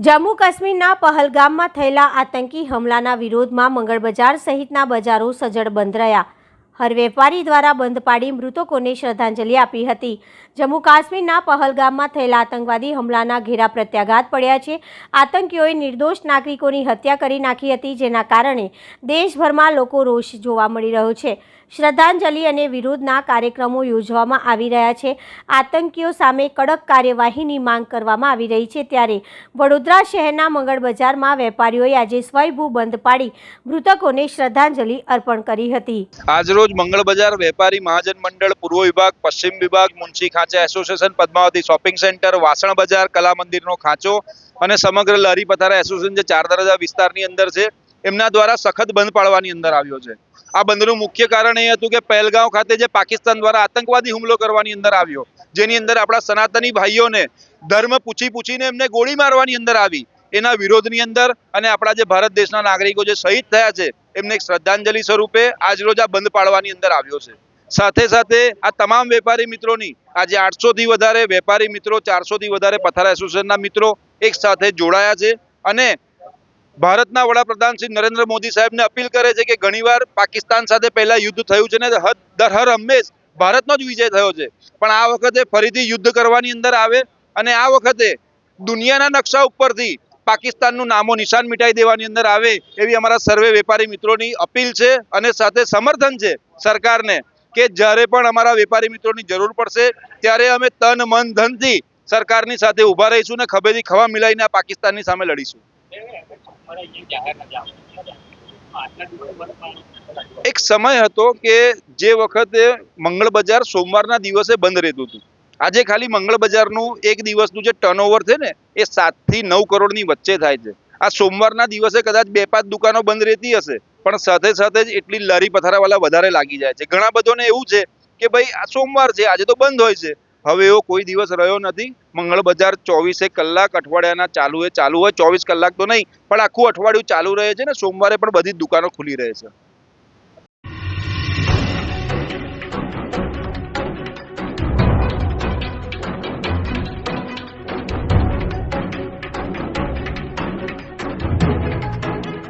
જમ્મુ કાશ્મીરના પહલગામમાં થયેલા આતંકી હુમલાના વિરોધમાં મંગળ બજાર સહિતના બજારો સજ્જડ બંધ રહ્યા. હર વેપારી દ્વારા બંધ પાડી મૃતકોને શ્રદ્ધાંજલિ આપી હતી. જમ્મુ કાશ્મીરના પહલગામમાં થયેલા આતંકવાદી હુમલાના ઘેરા પ્રત્યાઘાત પડ્યા છે. આતંકીઓએ નિર્દોષ નાગરિકોની હત્યા કરી નાખી હતી, જેના કારણે દેશભરમાં લોકો રોષ જોવા મળી રહ્યો છે. શ્રદ્ધાંજલિ અને વિરોધના કાર્યક્રમો યોજવામાં આવી રહ્યા છે. આતંકીઓ સામે કડક કાર્યવાહીની માંગ કરવામાં આવી રહી છે ત્યારે વડોદરા શહેરના મંગળ બજારમાં વેપારીઓએ આજે સ્વયંભૂ બંધ પાડી મૃતકોને શ્રદ્ધાંજલિ અર્પણ કરી હતી. આજરોજ મંગળ બજાર, વેપારી મહાજન મંડળ, પૂર્વ વિભાગ, પશ્ચિમ વિભાગ, Munshi Khancha association Padmavati shopping centre, વાસણ બજાર, કલા મંદિરનો ખાંચો અને સમગ્ર લહેરી પથારા એસોસિએશન જે ચાર દરજા વિસ્તારની અંદર છે, એમના દ્વારા સખત બંધ પાડવાની અંદર આવ્યો છે. આ બંધનું મુખ્ય કારણ એ હતું કે પહેલગાંવ ખાતે જે પાકિસ્તાન દ્વારા આતંકવાદી હુમલો કરવાની અંદર આવ્યો, જેની અંદર આપણા સનાતની ભાઈઓને ધર્મ પૂછી પૂછીને એમને ગોળી મારવાની અંદર આવી. એના વિરોધની અંદર અને આપણા જે ભારત દેશના નાગરિકો જે શહીદ થયા છે, એમને એક શ્રદ્ધાંજલિ સ્વરૂપે આજરોજ આ બંધ પાડવાની અંદર આવ્યો છે. સાથે સાથે આ તમામ વેપારી મિત્રોની, આજે આઠસોથી વધારે વેપારી મિત્રો, ચારસોથી વધારે પથારા એસોસિએશનના મિત્રો એક સાથે જોડાયા છે અને ભારતના વડાપ્રધાન શ્રી નરેન્દ્ર મોદી સાહેબને અપીલ કરે છે કે ઘણીવાર પાકિસ્તાન સાથે પહેલા યુદ્ધ થયું છે ને દર હર હંમેશ ભારતનો જ વિજય થયો છે. પણ આ વખતે ફરીથી યુદ્ધ કરવાની અંદર આવે અને આ વખતે દુનિયાના નકશા ઉપરથી પાકિસ્તાનનું નામો નિશાન મિટાઈ દેવાની અંદર આવે એવી અમારા સર્વે વેપારી મિત્રોની અપીલ છે અને સાથે સમર્થન છે સરકારને કે જ્યારે પણ અમારા વેપારી મિત્રોની જરૂર પડશે, ત્યારે અમે તન, મન, ધનથી સરકારની સાથે ઊભા રહીશું ને ખભેથી ખવા મિલાઈને આ પાકિસ્તાનની સામે લડીશું. એક સમય હતો કે જે વખતે મંગળ બજાર સોમવારના દિવસે બંધ રહેતું હતું. આજે ખાલી મંગળ બજારનું એક દિવસનું જે ટર્નઓવર છે ને, એ સાતથી નવ કરોડની વચ્ચે થાય છે. આ સોમવારના દિવસે કદાચ બે પાંચ દુકાનો બંધ રહેતી હશે, પણ સાથે સાથે જ એટલી લારી પથારાવાળા વધારે લાગી જાય છે. ઘણા બધોને એવું છે કે ભાઈ આ સોમવાર છે, આજે તો બંધ હોય છે. હવે એવો કોઈ દિવસ રહ્યો નથી. મંગળ બજાર ચોવીસે કલાક અઠવાડિયાના ચાલુ એ ચાલુ હોય ચોવીસ કલાક તો નહીં, પણ આખું અઠવાડિયું ચાલુ રહે છે ને, સોમવારે પણ બધી દુકાનો ખુલી રહે છે.